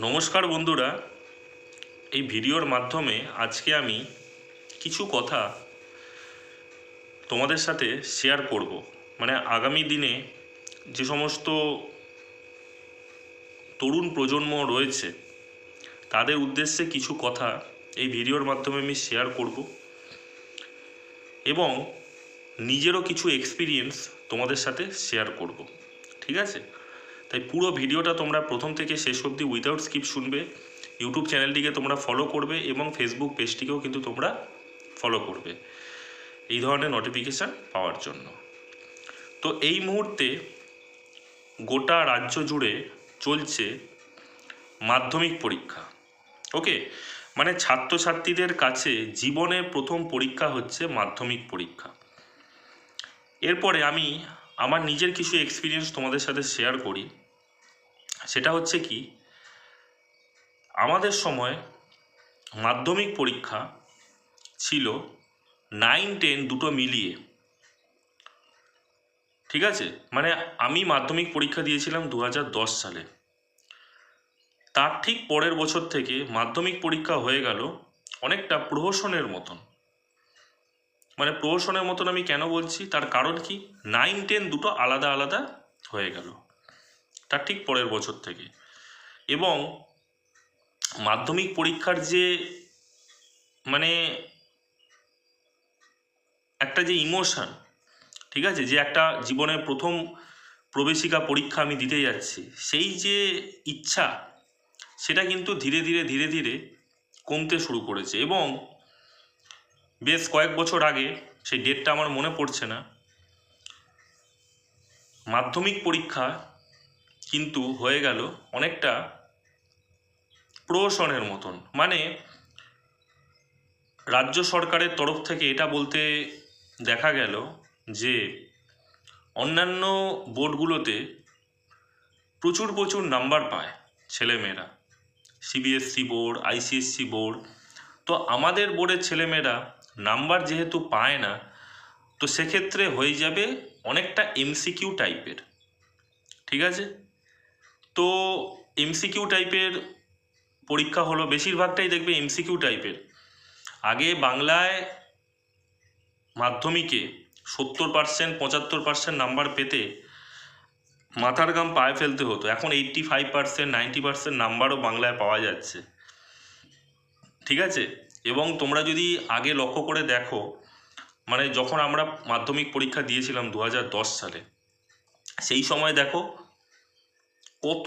নমস্কার বন্ধুরা। এই ভিডিওর মাধ্যমে আজকে আমি কিছু কথা তোমাদের সাথে শেয়ার করব। মানে আগামী দিনে যে সমস্ত তরুণ প্রজন্ম রয়েছে, তাদের উদ্দেশ্যে কিছু কথা এই ভিডিওর মাধ্যমে আমি শেয়ার করব এবং নিজেরও কিছু এক্সপিরিয়েন্স তোমাদের সাথে শেয়ার করব। ঠিক আছে? তাই পুরো ভিডিওটা তোমরা প্রথম থেকে শেষ অবধি উইদাউট স্কিপ শুনবে। ইউটিউব চ্যানেলটিকে তোমরা ফলো করবে এবং ফেসবুক পেজটিকেও কিন্তু তোমরা ফলো করবে এই ধরনের নোটিফিকেশান পাওয়ার জন্য। তো এই মুহূর্তে গোটা রাজ্য জুড়ে চলছে মাধ্যমিক পরীক্ষা। ওকে মানে ছাত্রছাত্রীদের কাছে জীবনের প্রথম পরীক্ষা হচ্ছে মাধ্যমিক পরীক্ষা। এরপরে আমি আমার নিজের কিছু এক্সপিরিয়েন্স তোমাদের সাথে শেয়ার করি। সেটা হচ্ছে কি, আমাদের সময় মাধ্যমিক পরীক্ষা ছিল নাইন টেন দুটো মিলিয়ে। ঠিক আছে? মানে আমি মাধ্যমিক পরীক্ষা দিয়েছিলাম দু হাজার দশ সালে। তার ঠিক পরের বছর থেকে মাধ্যমিক পরীক্ষা হয়ে গেল অনেকটা প্রহসনের মতন। মানে প্রহসনের মতন আমি কেন বলছি? তার কারণ কি? নাইন টেন দুটো আলাদা আলাদা হয়ে গেল। তার ঠিক পরের বছর থেকে। এবং মাধ্যমিক পরীক্ষার যে মানে একটা যে ইমোশান, ঠিক আছে? যে একটা জীবনের প্রথম প্রবেশিকা পরীক্ষা আমি দিতে যাচ্ছি, সেই যে ইচ্ছা, সেটা কিন্তু ধীরে ধীরে ধীরে ধীরে কমতে শুরু করেছে। এবং বেশ কয়েক বছর আগে, সেই ডেটটা আমার মনে পড়ছে না, মাধ্যমিক পরীক্ষা কিন্তু হয়ে গেল অনেকটা প্রহসনের মতন। মানে রাজ্য সরকারের তরফ থেকে এটা বলতে দেখা গেল যে অন্যান্য বোর্ডগুলোতে প্রচুর প্রচুর নাম্বার পায় ছেলেমেয়েরা। CBSE board, ICSE board. তো আমাদের বোর্ডের ছেলেমেয়েরা নাম্বার যেহেতু পায় না, তো সেক্ষেত্রে হয়ে যাবে অনেকটা এমসিকিউ টাইপের। ঠিক আছে? তো এমসিকিউ টাইপের পরীক্ষা হলো, বেশিরভাগটাই দেখবে এমসিকিউ টাইপের আগে বাংলায় মাধ্যমিকে সত্তর পার্সেন্ট পঁচাত্তর পার্সেন্ট নাম্বার পেতে মাথার গাম পায়ে ফেলতে হতো। এখন eighty five percent ninety percent নাম্বারও বাংলায় পাওয়া যাচ্ছে। ঠিক আছে? এবং তোমরা যদি আগে লক্ষ্য করে দেখো মানে যখন আমরা মাধ্যমিক পরীক্ষা দিয়েছিলাম দু হাজার দশ সালে, সেই সময় দেখো কত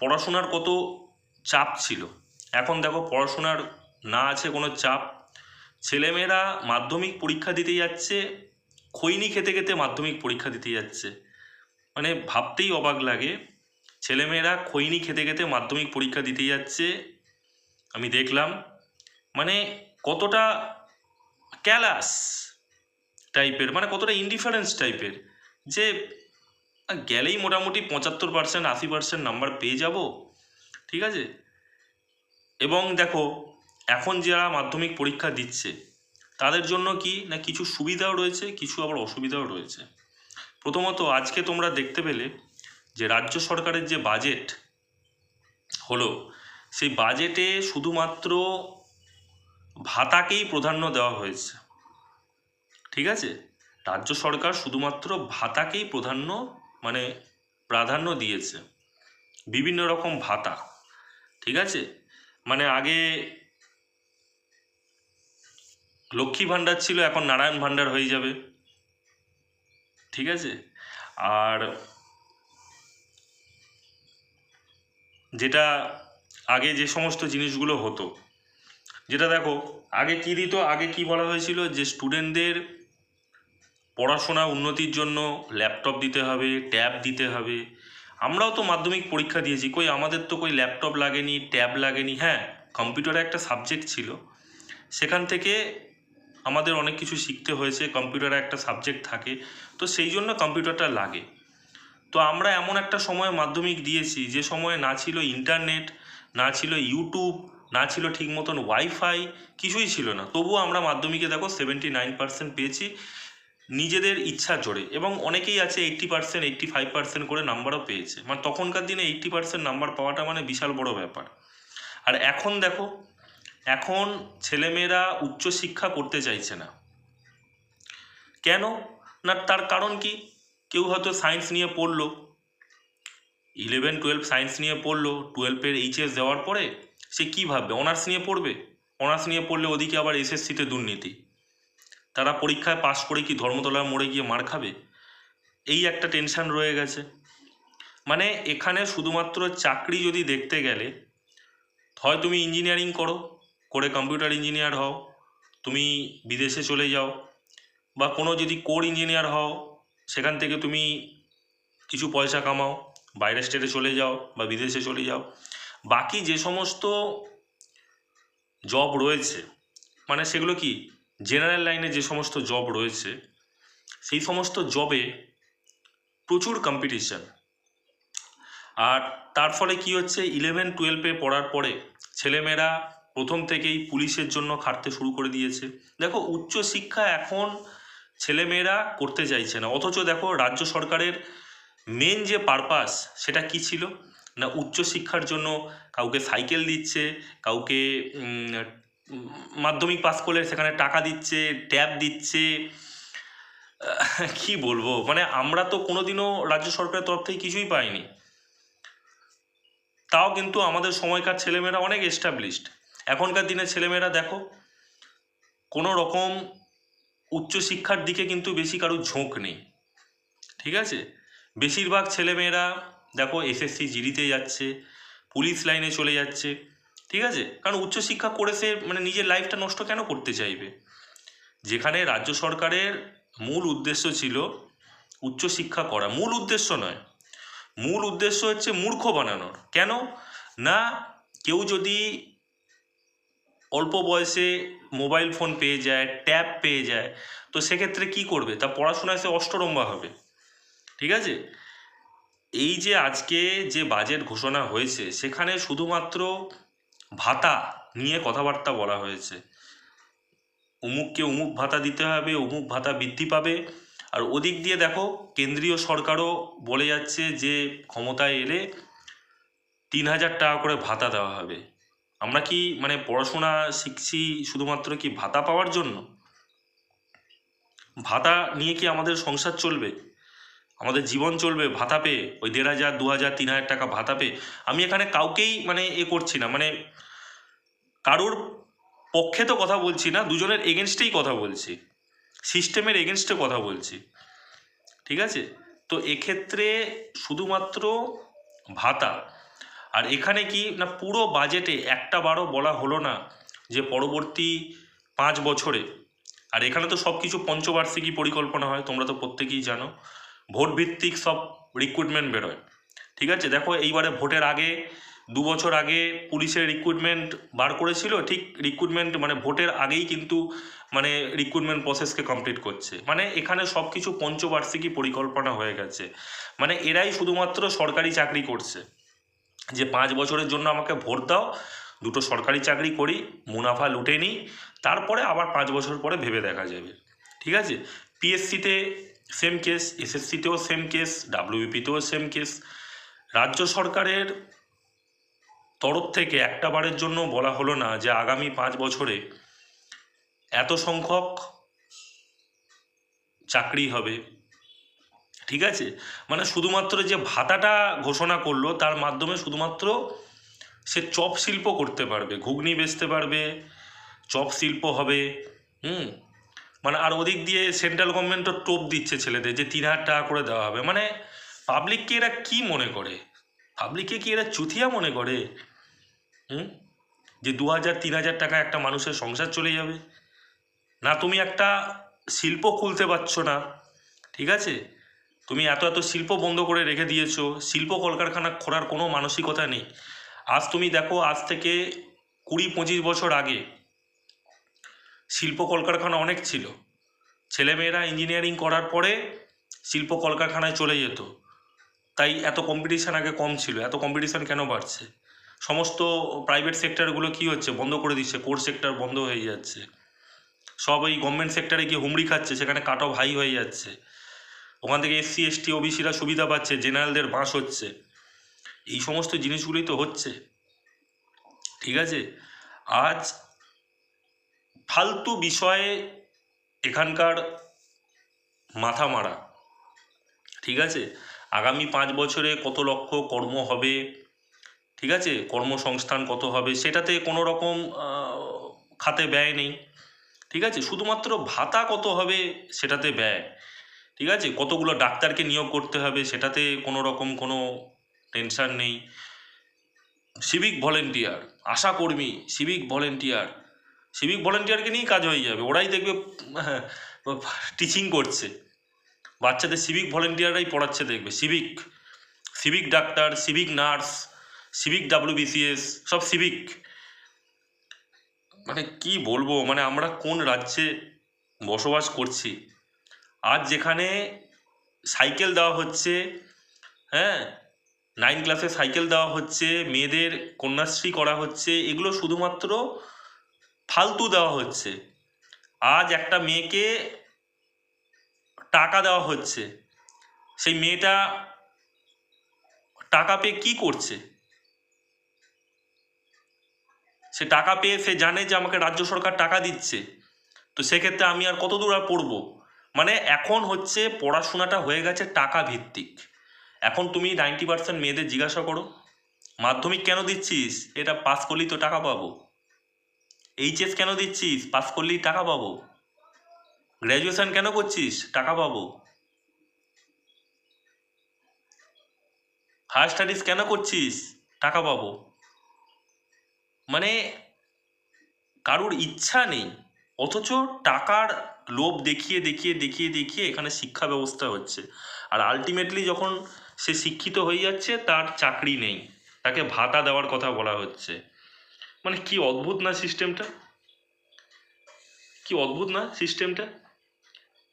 পড়াশোনার কত চাপ ছিল? এখন দেখো পড়াশোনার না আছে কোনো চাপ। ছেলেমেয়েরা মাধ্যমিক পরীক্ষা দিতে যাচ্ছে, খৈনি খেতে খেতে মাধ্যমিক পরীক্ষা দিতে যাচ্ছে। মানে ভাবতেই অবাক লাগে। ছেলেমেয়েরা খৈনি খেতে খেতে মাধ্যমিক পরীক্ষা দিতে যাচ্ছে। আমি দেখলাম মানে কতটা ক্যালাস টাইপের মানে কতটা ইনডিফারেন্স টাইপের যে গেলেই মোটামুটি পঁচাত্তর পার্সেন্ট আশি পার্সেন্ট নাম্বার পেয়ে যাব। ঠিক আছে? এবং দেখো, এখন যারা মাধ্যমিক পরীক্ষা দিচ্ছে, তাদের জন্য কি না কিছু সুবিধাও রয়েছে, কিছু আবার অসুবিধাও রয়েছে। প্রথমত, আজকে তোমরা দেখতে পেলে যে রাজ্য সরকারের যে বাজেট হলো, সেই বাজেটে শুধুমাত্র ভাতাকেই প্রাধান্য দেওয়া হয়েছে। ঠিক আছে? রাজ্য সরকার শুধুমাত্র ভাতাকেই প্রাধান্য মানে প্রাধান্য দিয়েছে। বিভিন্ন রকম ভাতা, ঠিক আছে? মানে আগে লক্ষ্মী ভাণ্ডার ছিল, এখন নারায়ণ ভাণ্ডার হয়ে যাবে, ঠিক আছে? আর যেটা আগে যে সমস্ত জিনিসগুলো হতো, যেটা দেখো, আগে কী দিত, আগে কি বলা হয়েছিল যে স্টুডেন্টদের পড়াশোনা উন্নতির জন্য ল্যাপটপ দিতে হবে, ট্যাব দিতে হবে। আমরাও তো মাধ্যমিক পরীক্ষা দিয়েছি, কই আমাদের তো কই ল্যাপটপ লাগেনি, ট্যাব লাগেনি হ্যাঁ কম্পিউটারে একটা সাবজেক্ট ছিল। সেখান থেকে আমাদের অনেক কিছু শিখতে হয়েছে, কম্পিউটারে একটা সাবজেক্ট থাকে, তো সেই জন্য কম্পিউটারটা লাগে। তো আমরা এমন একটা সময় মাধ্যমিক দিয়েছি, যে সময়ে না ছিল ইন্টারনেট, না ছিল ইউটিউব, না ছিল ঠিক মতন ওয়াইফাই, কিছুই ছিল না। তবুও আমরা মাধ্যমিকে দেখো সেভেন্টি নাইন পার্সেন্ট পেয়েছি নিজেদের ইচ্ছার জোরে। এবং অনেকেই আছে eighty percent eighty five percent করে নাম্বারও পেয়েছে। মানে তখনকার দিনে এইট্টি পার্সেন্ট নাম্বার পাওয়াটা মানে বিশাল বড় ব্যাপার। আর এখন দেখো, এখন ছেলেমেয়েরা উচ্চশিক্ষা করতে চাইছে না। কেন? না, তার কারণ কি? কেউ হয়তো সায়েন্স নিয়ে পড়ল। ইলেভেন টুয়েলভ সায়েন্স নিয়ে পড়ল। টুয়েলভের এইচএস দেওয়ার পরে সে কী ভাববে? অনার্স নিয়ে পড়বে? অনার্স নিয়ে পড়লে ওদিকে আবার এসএসসিতে দুর্নীতি। তারা পরীক্ষায় পাশ করে কি ধর্মতলার মোড়ে গিয়ে মার খাবে? এই একটা টেনশন রয়ে গেছে। মানে এখানে শুধুমাত্র চাকরি যদি দেখতে গেলে, হয় তুমি ইঞ্জিনিয়ারিং করো, করে কম্পিউটার ইঞ্জিনিয়ার হও, তুমি বিদেশে চলে যাও, বা কোনো যদি কোর ইঞ্জিনিয়ার হও, সেখান থেকে তুমি কিছু পয়সা কামাও, বাইরের স্টেটে চলে যাও, বা বিদেশে চলে যাও। বাকি যে সমস্ত জব রয়েছে মানে সেগুলো কি? জেনারেল লাইনে যে সমস্ত জব রয়েছে, সেই সমস্ত জবে প্রচুর কম্পিটিশান আর তার ফলে কি হচ্ছে ইলেভেন টুয়েলভে পড়ার পরে ছেলেমেয়েরা প্রথম থেকেই পুলিশের জন্য খাটতে শুরু করে দিয়েছে। দেখো উচ্চশিক্ষা এখন ছেলেমেয়েরা করতে চাইছে না। অথচ দেখো, রাজ্য সরকারের মেন যে পারপাস সেটা কি ছিল? না উচ্চশিক্ষার জন্য কাউকে সাইকেল দিচ্ছে, কাউকে মাধ্যমিক পাস করলে সেখানে টাকা দিচ্ছে, ট্যাব দিচ্ছে। কি বলব? মানে আমরা তো কোনোদিনও রাজ্য সরকারের তরফ থেকে কিছুই পাইনি। তাও কিন্তু আমাদের সময়কার ছেলেমেয়েরা অনেক এস্টাবলিশড এখনকার দিনে ছেলেমেয়েরা দেখো, কোনো রকম উচ্চশিক্ষার দিকে কিন্তু বেশি কারোর ঝোঁক নেই। ঠিক আছে? বেশিরভাগ ছেলেমেয়েরা দেখো এসএসসি জিডিতে যাচ্ছে, পুলিশ লাইনে চলে যাচ্ছে। ঠিক আছে? কারণ উচ্চশিক্ষা করে সে মানে নিজের লাইফটা নষ্ট কেন করতে চাইবে? যেখানে রাজ্য সরকারের মূল উদ্দেশ্য ছিল উচ্চশিক্ষা করা। মূল উদ্দেশ্য নয়। মূল উদ্দেশ্য হচ্ছে মূর্খ বানানোর। কেন? না, কেউ যদি অল্প বয়সে মোবাইল ফোন পেয়ে যায় ট্যাব পেয়ে যায়, তো সেক্ষেত্রে কি করবে? তা পড়াশোনায় সে অষ্টরম্বা হবে। ঠিক আছে? এই যে আজকে যে বাজেট ঘোষণা হয়েছে, সেখানে শুধুমাত্র ভাতা নিয়ে কথাবার্তা বলা হয়েছে। অমুককে অমুক ভাতা দিতে হবে, অমুক ভাতা বৃদ্ধি পাবে। আর ওদিক দিয়ে দেখো, কেন্দ্রীয় সরকারও বলে যাচ্ছে যে ক্ষমতায় এলে তিন হাজার টাকা করে ভাতা দেওয়া হবে। আমরা কি মানে পড়াশোনা শিখছি শুধুমাত্র কি ভাতা পাওয়ার জন্য? ভাতা নিয়ে কি আমাদের সংসার চলবে? আমাদের জীবন চলবে, ভাতা পেয়ে, ওই দেড় হাজার, দু হাজার, তিন হাজার টাকা ভাতা পেয়ে। আমি এখানে কাউকেই মানে এ করছি না মানে কারোর পক্ষে তো কথা বলছি না, দুজনের এগেনস্টেই কথা বলছি। সিস্টেমের এগেনস্টে কথা বলছি। ঠিক আছে? তো এক্ষেত্রে শুধুমাত্র ভাতা। আর এখানে কি না পুরো বাজেটে একটা বারও বলা হলো না যে পরবর্তী পাঁচ বছরে। আর এখানে তো সব কিছু পঞ্চবার্ষিকী পরিকল্পনা হয়, তোমরা তো প্রত্যেকেই জানো। ভোট ভিত্তিক সব রিক্রুটমেন্ট বেরোয়। ঠিক আছে? দেখো, এইবারে ভোটের আগে, দু বছর আগে পুলিশের রিক্রুটমেন্ট বার করেছিল, ঠিক রিক্রুটমেন্ট মানে ভোটের আগেই কিন্তু মানে রিক্রুটমেন্ট প্রসেসকে কমপ্লিট করছে। মানে এখানে সব কিছু পঞ্চবার্ষিকী পরিকল্পনা হয়ে গেছে। মানে এরাই শুধুমাত্র সরকারি চাকরি করছে। যে পাঁচ বছরের জন্য আমাকে ভোট দাও, দুটো সরকারি চাকরি করি, মুনাফা লুটে নিই, তারপরে আবার পাঁচ বছর পরে ভেবে দেখা যাবে। ঠিক আছে? পিএসসিতে সেম কেস এসএসসিতেও সেম কেস ডাব্লিউবিপিতেও সেম কেস রাজ্য সরকারের তরফ থেকে একটা বারের জন্য বলা হলো না যে আগামী পাঁচ বছরে এত সংখ্যক চাকরি হবে। ঠিক আছে? মানে শুধুমাত্র যে ভাতাটা ঘোষণা করল, তার মাধ্যমে শুধুমাত্র সে চপ শিল্প করতে পারবে, ঘুগনি বেচতে পারবে, চপ শিল্প হবে, হুম? মানে আর ওদিক দিয়ে সেন্ট্রাল গভর্নমেন্টও টোপ দিচ্ছে ছেলেদের যে তিন হাজার টাকা করে দেওয়া হবে। মানে পাবলিককে এরা কি মনে করে? পাবলিককে কি এরা চুথিয়া মনে করে? হুম? যে দু হাজার, তিন হাজার টাকা একটা মানুষের সংসার চলে যাবে। না, তুমি একটা শিল্প খুলতে পারছ না, ঠিক আছে? তুমি এত এত শিল্প বন্ধ করে রেখে দিয়েছ। শিল্প কলকারখানা খোলার কোনো মানসিকতা নেই। আজ তুমি দেখো, আজ থেকে কুড়ি, পঁচিশ বছর আগে শিল্প কলকারখানা অনেক ছিল। ছেলেমেয়েরা ইঞ্জিনিয়ারিং করার পরে শিল্প কলকারখানায় চলে যেত। তাই এত কম্পিটিশান আগে কম ছিল। এত কম্পিটিশান কেন বাড়ছে? সমস্ত প্রাইভেট সেক্টরগুলো কি হচ্ছে? বন্ধ করে দিচ্ছে। কোর সেক্টর বন্ধ হয়ে যাচ্ছে। সব ওই গভর্নমেন্ট সেক্টরে গিয়ে হুমড়ি খাচ্ছে। সেখানে কাট অফ হাই হয়ে যাচ্ছে। ওখান থেকে এসসি এসটি ওবিসিরা সুবিধা পাচ্ছে। জেনারেলদের বাঁশ হচ্ছে। এই সমস্ত জিনিসগুলোই তো হচ্ছে। ঠিক আছে? আজ ফালতু বিষয়ে এখানকার মাথা মারা ঠিক আছে? আগামী পাঁচ বছরে কত লক্ষ কর্ম হবে, ঠিক আছে? কর্মসংস্থান কত হবে, সেটাতে কোনো রকম খাতে ব্যয় নেই, ঠিক আছে? শুধুমাত্র ভাতা কত হবে সেটাতে ব্যয়, ঠিক আছে? কতগুলো ডাক্তারকে নিয়োগ করতে হবে সেটাতে কোনো রকম কোনো টেনশন নেই। সিভিক ভলেন্টিয়ার, আশাকর্মী, সিভিক ভলেন্টিয়ার সিভিক ভলেন্টিয়ারকে নিয়েই কাজ হয়ে যাবে। ওরাই দেখবে টিচিং করছে। বাচ্চাদের সিভিক ভলেন্টিয়াররাই পড়াচ্ছে দেখবে। Civic civic doctor civic nurse civic WBCS সব সিভিক মানে কি বলব মানে আমরা কোন রাজ্যে বসবাস করছি? আজ যেখানে সাইকেল দেওয়া হচ্ছে হ্যাঁ নাইন ক্লাসে সাইকেল দেওয়া হচ্ছে, মেয়েদের কন্যাশ্রী করা হচ্ছে, এগুলো শুধুমাত্র ফালতু দেওয়া হচ্ছে। আজ একটা মেয়েকে টাকা দেওয়া হচ্ছে। সেই মেয়েটা টাকা পেয়ে কি করছে? সে টাকা পেয়ে সে জানে যে আমাকে রাজ্য সরকার টাকা দিচ্ছে। তো সেক্ষেত্রে আমি আর কত দূর আর পড়ব? মানে এখন হচ্ছে পড়াশোনাটা হয়ে গেছে টাকা ভিত্তিক এখন তুমি নাইনটি পার্সেন্ট মেয়েদের জিজ্ঞাসা করো, মাধ্যমিক কেন দিচ্ছিস? এটা পাস করলেই তো টাকা পাবো। এইচএস কেন দিচ্ছিস? পাস করলেই টাকা পাবো। গ্র্যাজুয়েশন কেন করছিস? টাকা পাবো। হায়ার স্টাডিজ কেন করছিস? টাকা পাবো। মানে কারোর ইচ্ছা নেই। অথচ টাকার লোভ দেখিয়ে দেখিয়ে দেখিয়ে দেখিয়ে এখানে শিক্ষা ব্যবস্থা হচ্ছে। আর আলটিমেটলি যখন সে শিক্ষিত হয়ে যাচ্ছে, তার চাকরি নেই। তাকে ভাতা দেওয়ার কথা বলা হচ্ছে। মানে কি অদ্ভুত না সিস্টেমটা কি অদ্ভুত না সিস্টেমটা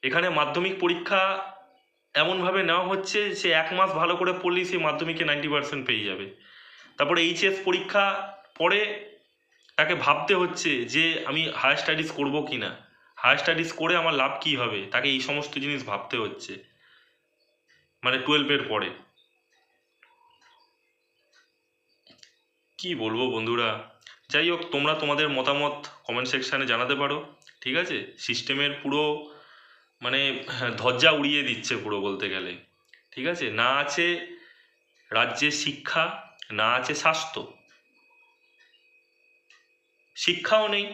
এখানে মাধ্যমিক পরীক্ষা এমনভাবে নেওয়া হচ্ছে সে এক মাস ভালো করে পড়লেই সে মাধ্যমিকে নাইনটি পার্সেন্ট পেয়ে যাবে। তারপরে এইচএস পরীক্ষা পরে তাকে ভাবতে হচ্ছে যে আমি হায়ার স্টাডিজ করব কি না হায়ার স্টাডিজ করে আমার লাভ কী হবে? তাকে এই সমস্ত জিনিস ভাবতে হচ্ছে। মানে টুয়েলভের পরে। কি বলব বন্ধুরা? যাই হোক, তোমরা তোমাদের মতামত কমেন্ট সেকশানে জানাতে পারো, ঠিক আছে? সিস্টেমের পুরো মানে ধ্বজা উড়িয়ে দিচ্ছে পুরো বলতে গেলে, ঠিক আছে? না আছে রাজ্যে শিক্ষা, না আছে স্বাস্থ্য। শিক্ষাও নেই,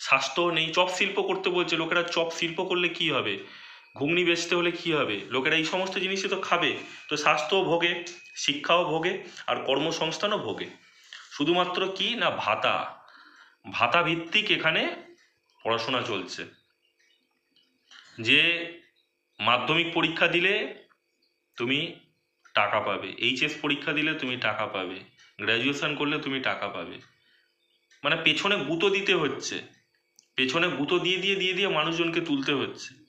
স্বাস্থ্যও নেই, চপ শিল্প করতে বলছে, লোকেরা চপ শিল্প করলে কি হবে? ঘুগনি বেচতে হলে কি হবে? লোকেরা এই সমস্ত জিনিসই তো খাবে, তো স্বাস্থ্যও ভোগে, শিক্ষাও ভোগে, আর কর্মসংস্থানও ভোগে। শুধুমাত্র কি না ভাতা? ভাতা ভিত্তিক এখানে পড়াশোনা চলছে। যে মাধ্যমিক পরীক্ষা দিলে তুমি টাকা পাবে, এইচএস পরীক্ষা দিলে তুমি টাকা পাবে, গ্র্যাজুয়েশন করলে তুমি টাকা পাবে। মানে পেছনে গুঁতো দিতে হচ্ছে। পেছনে গুঁতো দিয়ে দিয়ে দিয়ে দিয়ে মানুষজনকে তুলতে হচ্ছে।